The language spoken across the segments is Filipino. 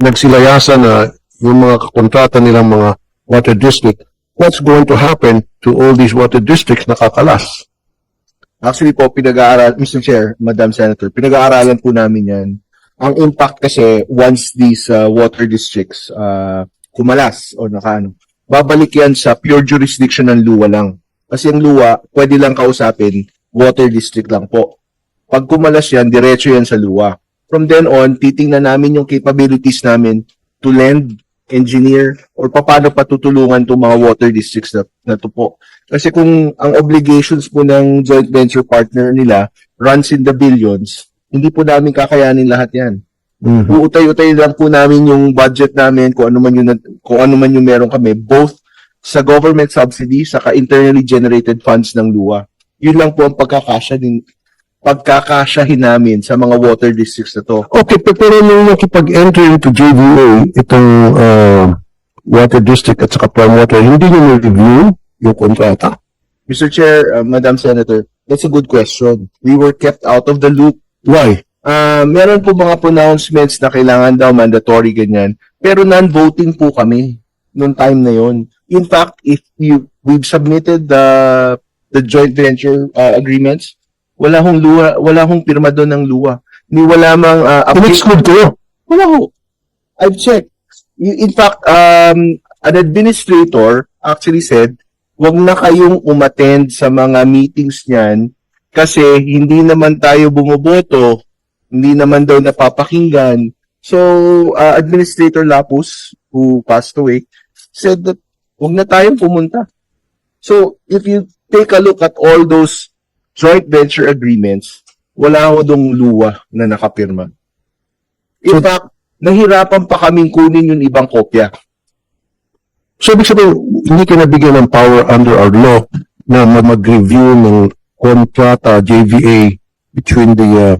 nagsilayasan na yung mga kontrata nilang mga water district, what's going to happen to all these water districts na kakalas? Actually po, pinag-aaral, Mr. Chair, Madam Senator, pinag-aaralan po namin yan. Ang impact kasi, once these uh, water districts uh, kumalas o nakaano, babalik yan sa pure jurisdiction ng luwa lang. Kasi ang luwa, pwede lang kausapin, water district lang po. Pag kumalas yan, diretso yan sa luwa. From then on, titingnan namin yung capabilities namin to lend, engineer, or paano patutulungan itong mga water districts na, na to po. Kasi kung ang obligations po ng joint venture partner nila runs in the billions, hindi po namin kakayanin lahat yan. Mhm. Uutay-utay lang po namin yung budget namin kung ano man yung kung ano man yung meron kami both sa government subsidy saka internally generated funds ng luwa. Yun lang po ang pagkakasya din pagkakasyahin namin sa mga water districts na to. Okay, pe- pero nung nakipag-enter into JVA, itong uh, water district at saka prime water, hindi nyo review yung kontrata? Mr. Chair, uh, Madam Senator, that's a good question. We were kept out of the loop Why? Ah, meron po mga pronouncements na kailangan daw mandatory ganyan. Pero non-voting po kami noong time na yon. In fact, if you we've submitted the the joint venture uh, agreements, wala hong luwa, wala hong pirma doon ng luwa. Ni wala mang uh, update. In-exclude kayo. Wala ho. I've checked. In fact, um, an administrator actually said, wag na kayong umattend sa mga meetings niyan kasi hindi naman tayo bumoboto, hindi naman daw napapakinggan. So, uh, Administrator Lapus, who passed away, said that wag na tayong pumunta. So, if you take a look at all those joint venture agreements, wala ho dong luwa na nakapirma. In fact, nahirapan pa kaming kunin yung ibang kopya. So, ibig sabihin, hindi ka nabigyan ng power under our law na ma- mag-review ng kontrata, JVA, between the uh,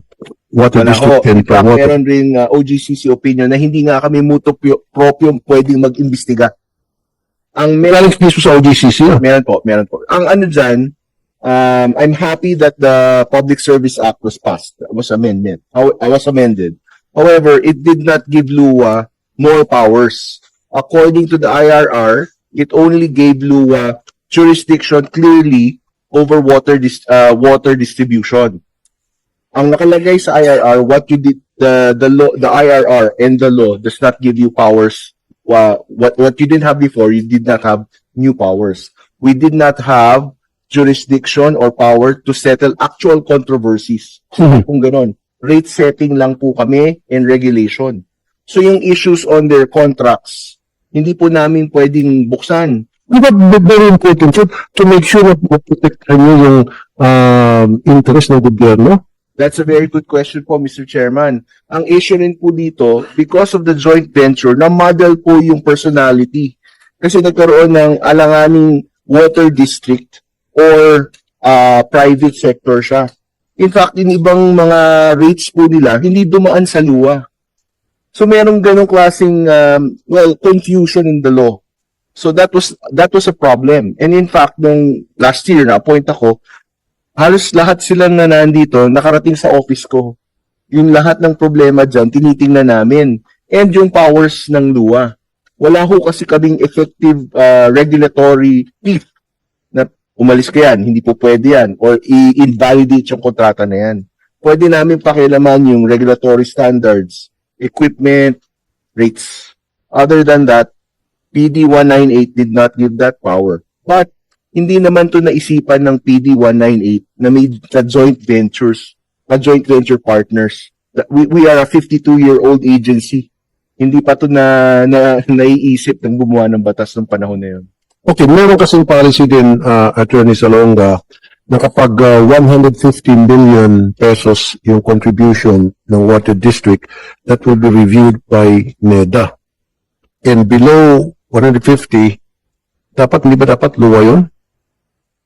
water Wala ho. district and In fact, water. meron rin uh, OGCC opinion na hindi nga kami mutuo proprio pwedeng mag-imbestiga. Ang meron, mismo sa OGCC. ah. meron po, meron po. Ang ano dyan, um, I'm happy that the Public Service Act was passed, was amendment. How, I was amended. However, it did not give LUA more powers. According to the IRR, it only gave LUA jurisdiction clearly over water dis- uh, water distribution. Ang nakalagay sa IRR, what you did the the law, the IRR and the law does not give you powers. Wa- what what you didn't have before, you did not have new powers. We did not have jurisdiction or power to settle actual controversies. Mhm. Kung ganon. Rate setting lang po kami and regulation. So yung issues on their contracts, hindi po namin pwedeng buksan. Di ba very important yun to make sure na maprotektahan nyo yung um, interest ng gobyerno? That's a very good question po, Mr. Chairman. Ang issue rin po dito, because of the joint venture, na-model po yung personality. Kasi nagkaroon ng alanganing water district or uh, private sector siya. In fact, yung ibang mga rates po nila, hindi dumaan sa luwa. So merong ganong klaseng, um, well, confusion in the law. So that was that was a problem. And in fact, nung last year na appoint ako, halos lahat sila na nandito nakarating sa office ko. Yung lahat ng problema dyan, tinitingnan namin. And yung powers ng luwa. Wala ho kasi kaming effective uh, regulatory teeth umalis ka yan, hindi po pwede yan, or i-invalidate yung kontrata na yan. Pwede namin pakialaman yung regulatory standards, equipment, rates. Other than that, PD 198 did not give that power. But hindi naman to naisipan ng PD 198 na may na joint ventures, na joint venture partners. We, we are a 52-year-old agency. Hindi pa to na, na naiisip ng gumawa ng batas ng panahon na yun. Okay, meron kasing policy din, uh, Attorney Salonga, na kapag uh, 115 billion pesos yung contribution ng water district, that will be reviewed by NEDA. And below 150, dapat, hindi ba dapat luwa yun?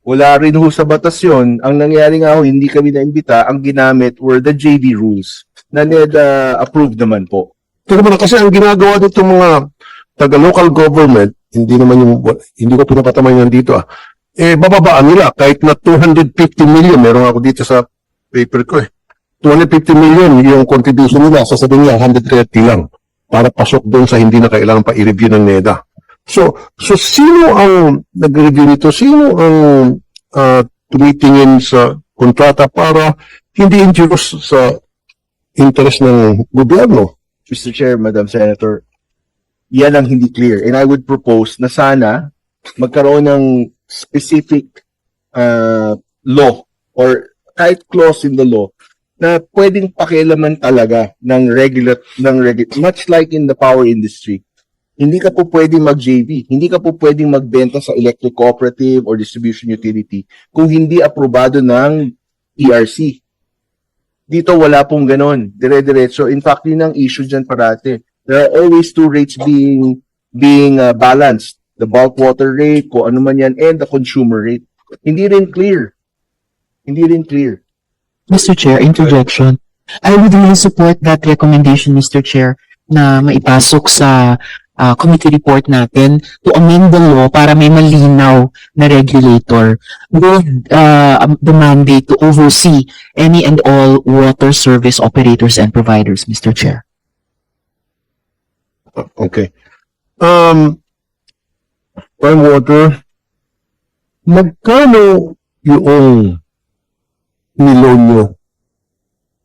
Wala rin ho sa batas yun. Ang nangyari nga ho, hindi kami naimbita. Ang ginamit were the JV rules na NEDA approved naman po. Teka muna, kasi ang ginagawa dito mga taga-local government, hindi naman yung, hindi ko pinapataman yan dito ah, eh, bababaan nila kahit na 250 million, meron ako dito sa paper ko eh. 250 million yung contribution nila, sasabihin niya 130 lang. para pasok doon sa hindi na kailangan pa i-review ng NEDA. So, so sino ang nag-review nito? Sino ang ah, tumitingin sa kontrata para hindi injurious sa interest ng gobyerno? Mr. Chair, Madam Senator, yan ang hindi clear. And I would propose na sana magkaroon ng specific uh, law or kahit clause in the law na pwedeng pakialaman talaga ng regular ng regu- much like in the power industry. Hindi ka po pwedeng mag-JV. Hindi ka po pwedeng magbenta sa electric cooperative or distribution utility kung hindi aprobado ng ERC. Dito wala pong ganon. Dire-diretso. In fact, yun ang issue dyan parate. There are always two rates being being uh, balanced. The bulk water rate, kung ano man yan, and the consumer rate. Hindi rin clear. Hindi rin clear. Mr. Chair, interjection. I would really support that recommendation, Mr. Chair, na maipasok sa ah, committee report natin to amend the law para may malinaw na regulator with ah, um, the mandate to oversee any and all water service operators and providers, Mr. Chair. Okay. Um, prime water, magkano yung niloan nyo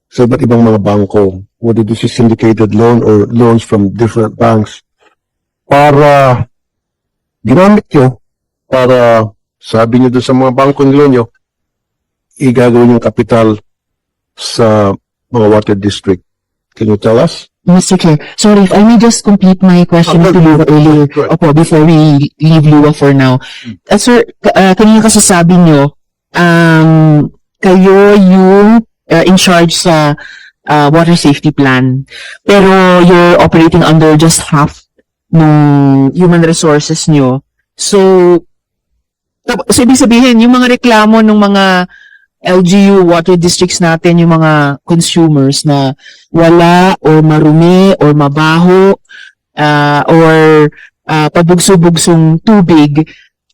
sa iba't ibang mga bangko? Whether this is syndicated loan or loans from different banks para ginamit nyo para sabi nyo doon sa mga bangko niloan nyo igagawin yung kapital sa mga water district. Can you tell us? Mr. Chair, sorry if I may just complete my question Ah, to Lua earlier. Opo, before we leave Lua for now. Uh, sir, uh, kanina kasi sabi nyo, um, kayo yung uh, in charge sa uh, water safety plan. Pero you're operating under just half ng human resources nyo. So, tap- so ibig sabihin, yung mga reklamo ng mga LGU water districts natin, yung mga consumers na wala or marumi or mabaho uh, or uh, pabugso-bugsong tubig,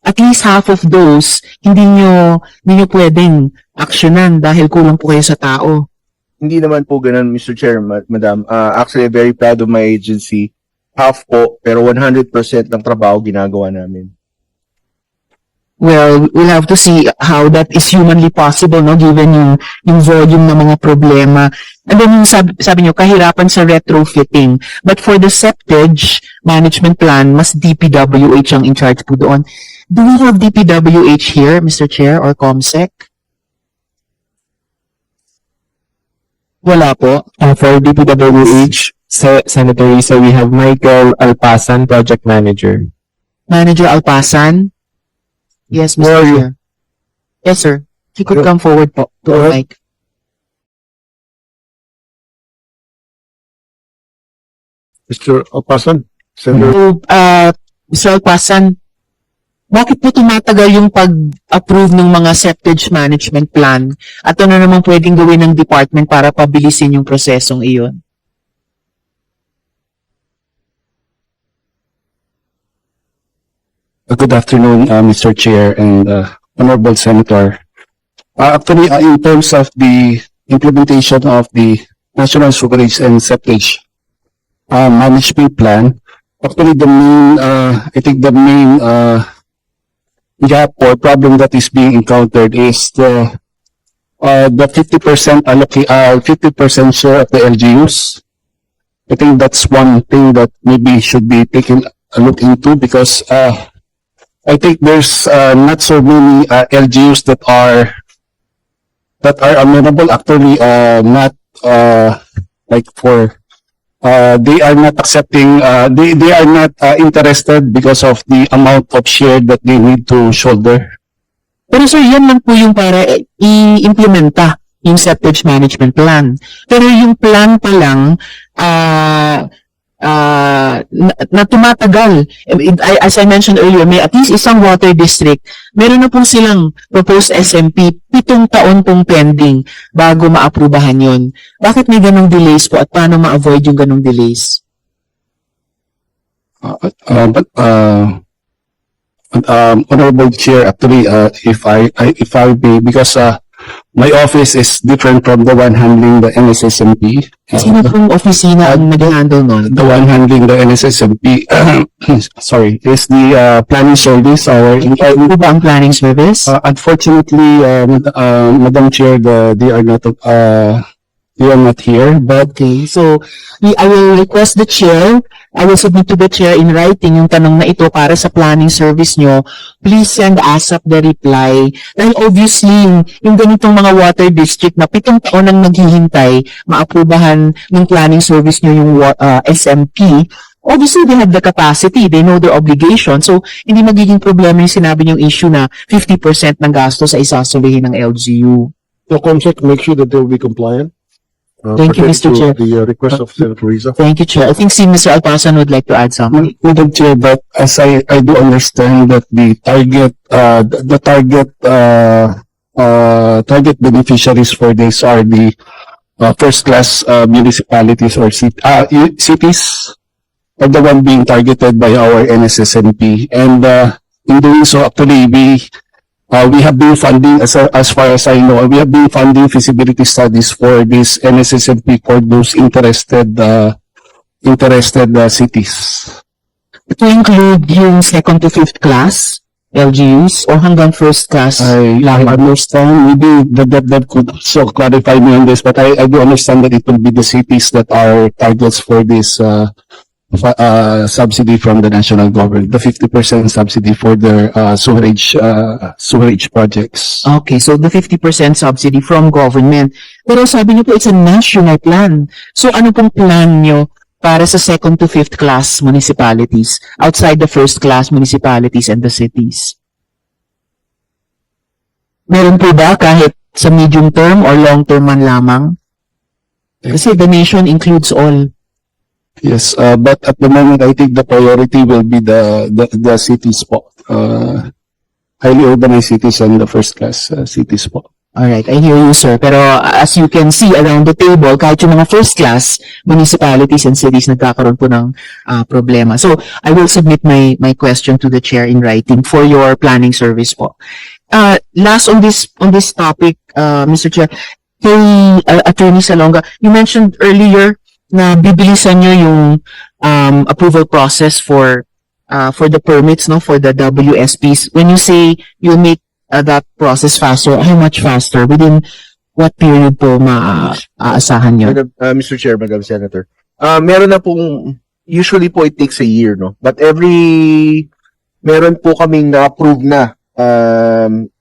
at least half of those, hindi nyo, hindi nyo pwedeng aksyonan dahil kulang po kayo sa tao. Hindi naman po ganun, Mr. Chair, ma- Madam. Uh, actually, very proud of my agency. Half po, pero 100% ng trabaho ginagawa namin. Well, we'll have to see how that is humanly possible, no, given yung, yung volume ng mga problema. And then yung sabi, sabi nyo, kahirapan sa retrofitting. But for the septage management plan, mas DPWH ang in charge po doon. Do we have DPWH here, Mr. Chair, or COMSEC? Wala po. Uh, for DPWH, Sa Senator Risa, we have Michael Alpasan, Project Manager. Manager Alpasan? Yes, Where are Mr. you? Chair. Yes, sir. If you could come forward po to Go ahead. mic. Mr. Opasan? Senator? So, uh, Mr. Alpasan, bakit po tumatagal yung pag-approve ng mga septage management plan? At ano naman pwedeng gawin ng department para pabilisin yung prosesong iyon? Uh, Good afternoon, uh, Mr. Chair and uh, Honorable Senator. Uh, Actually, uh, in terms of the implementation of the National Sewerage and Septage uh, Management Plan, actually the main, uh, I think the main uh, gap or problem that is being encountered is the uh, the 50% allocate, uh, 50% share of the LGUs. I think that's one thing that maybe should be taken a look into because uh, I think there's uh, not so many uh, LGUs that are that are amenable actually uh, not uh, like for uh, they are not accepting uh, they they are not uh, interested because of the amount of share that they need to shoulder. Pero sir, yan lang po yung para i-implementa yung septage management plan. Pero yung plan pa lang, ah, ah, na, na tumatagal. As I mentioned earlier, may at least isang water district, meron na po silang proposed SMP, pitong taon pong pending bago maaprubahan yon. Bakit may ganong delays po at paano ma-avoid yung ganong delays? Uh, uh, but uh, um, honorable chair, actually, uh, if I, I if I may, because uh, my office is different from the one handling the NSSMP. Sino pong opisina ang nag-handle nun? the one handling the NSSMP, sorry, is the uh, planning service, our Ano ba ang planning service? Uh, unfortunately, uh, Mad- uh, Madam Chair, the, they are not, uh, they are not here, but Okay, so I will request the chair, I will submit to the chair in writing yung tanong na ito para sa planning service nyo. Please send ASAP the reply. Dahil obviously, yung, ganitong mga water district na pitong taon ang naghihintay, maaprubahan ng planning service nyo yung uh, SMP, obviously they have the capacity, they know their obligation. So, hindi magiging problema yung sinabi niyong issue na 50% ng gasto sa isasulihin ng LGU. So, Comsec, make sure that they will be compliant. Uh, Thank you, Mr. to Chair. The uh, request of Senator Riza. Thank you, Chair. I think si Mr. Alpasan would like to add something. Madam Chair, but as I, I do understand that the target, uh, the, the target, uh, uh, target beneficiaries for this are the, uh, first-class, uh, municipalities or cit- uh, cities are the one being targeted by our NSSNP. And, uh, in doing so, actually, we, uh, we have been funding, as, as far as I know, we have been funding feasibility studies for this NSSNP for those interested, uh, interested, uh, cities. to include yung second to fifth class LGUs or hanggang first class I, I lamang? understand, maybe that, that, that could also clarify me on this, but I, I do understand that it will be the cities that are targets for this, uh, uh, subsidy from the national government, the fifty percent subsidy for their, uh, sewerage, uh, sewerage projects. Okay, so the 50% subsidy from government. Pero sabi niyo po, it's a national plan. So ano pong plan niyo para sa second to fifth class municipalities outside the first class municipalities and the cities? Meron po ba kahit sa medium term or long term man lamang? Kasi the nation includes all. Yes, uh, but at the moment, I think the priority will be the, the, the cities po, uh, highly urbanized cities and the first class, uh, cities po. Alright, I hear you, sir. Pero uh, as you can see around the table, kahit yung mga first class municipalities and cities nagkakaroon po ng uh, problema. So, I will submit my my question to the chair in writing for your planning service po. Uh, last on this on this topic, uh, Mr. Chair, kay uh, Attorney Salonga, you mentioned earlier na bibilisan nyo yung um, approval process for uh, for the permits, no, for the WSPs. When you say you make uh, that process faster, how much faster? Within what period po maaasahan nyo? Uh, Mr. Chair, Madam Senator. Uh, meron na pong, usually po it takes a year, no? But every, meron po kaming na-approve na. Um,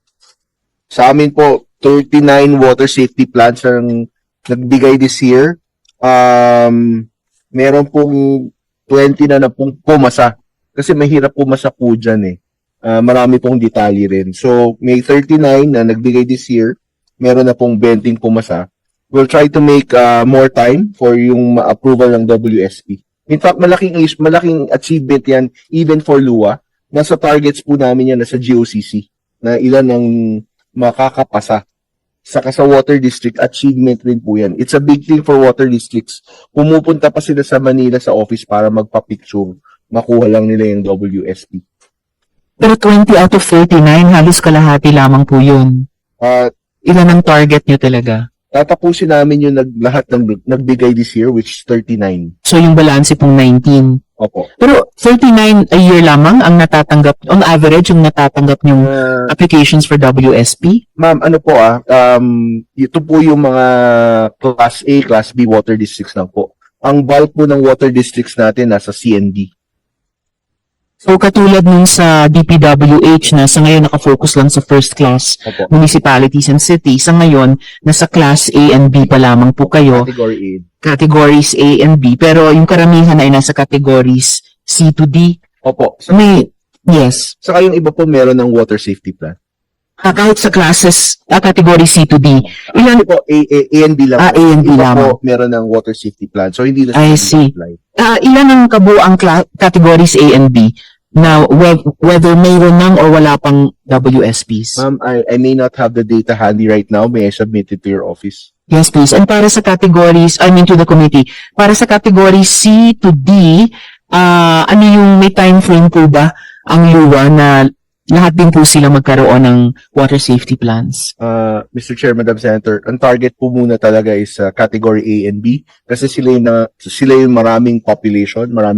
sa amin po, 39 water safety plans ang nagbigay this year. Um, meron pong 20 na na pong pumasa. Kasi mahirap pumasa po dyan eh. Ah, marami pong detalye rin. So, may 39 na nagbigay this year. Meron na pong 20 pumasa we'll try to make uh, more time for yung ma-approval ng WSP. In fact, malaking malaking achievement yan even for LUA. Nasa targets po namin yan nasa GOCC na ilan ang makakapasa. Saka sa water district, achievement rin po yan. It's a big thing for water districts. Pumupunta pa sila sa Manila sa office para magpa-picture. Makuha lang nila yung WSP. Pero 20 out of 39, halos kalahati lamang po yun. Uh, Ilan ang target nyo talaga? tatapusin namin yung nag, lahat ng nagbigay this year, which is 39. So yung balance pong 19. Opo. Pero 39 a year lamang ang natatanggap, on average, yung natatanggap yung Uh, applications for WSP? Ma'am, ano po ah, um, ito po yung mga Class A, Class B water districts lang po. Ang bulk po ng water districts natin nasa CND. So katulad nung sa DPWH na sa ngayon nakafocus lang sa first class Opo. municipalities and cities, sa ngayon nasa class A and B pa lamang po kayo, Category categories A and B, pero yung karamihan ay nasa categories C to D. A. Opo. Sa, May, yes, saka yung iba po meron ng water safety plan. Ah, kahit sa classes, ah, category C to D, ilan, Ano po, A, A, A and B lang. ah, A and B iba lamang. po meron ng water safety plan. So, hindi na I see. apply. Ah, ilan ang kabuang cla- categories A and B? Now, whe- whether mayroon ng or wala pang WSPs? Ma'am, I, I may not have the data handy right now. May I submit it to your office? Yes, please. And para sa categories, I mean to the committee, para sa category C to D, ah ano yung may time frame po ba ang luwa na lahat din po sila magkaroon ng water safety plans. uh, Mr. Chair, Madam Senator, ang target po muna talaga is uh, category A and B kasi sila yung, na, sila yung maraming population, maraming